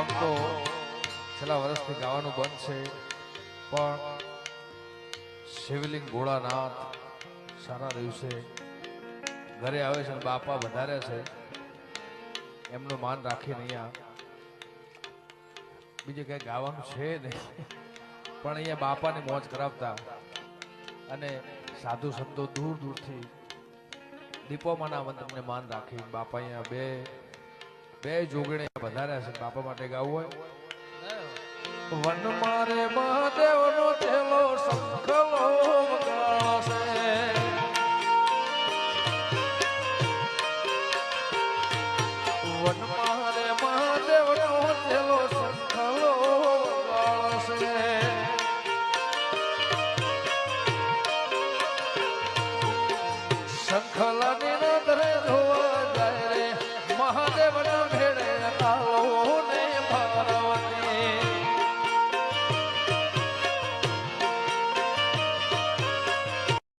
આમ તો છેલ્લા વર્ષથી ગાવાનું બંધ છે, પણ શિવલિંગ ભોળાનાથ સારા દિવસે ઘરે આવે છે અને બાપા વધારે છે. એમનું માન રાખીને અહીંયા બીજું કંઈ ગાવાનું છે નહીં. પણ અહીંયા બાપાની મોજ કરાવતા અને સાધુ સંતો દૂર દૂરથી દીપોમાના મંત્રને માન રાખી બાપા અહીંયા બે બે જોગણે વધાર્યા છે બાપા માટે ગાવું હોય. વન મારે મહાદેવનો થેલો સંખલો વગાડશે. વન મારે મહાદેવનો જોવા જાય રે મહાદેવના.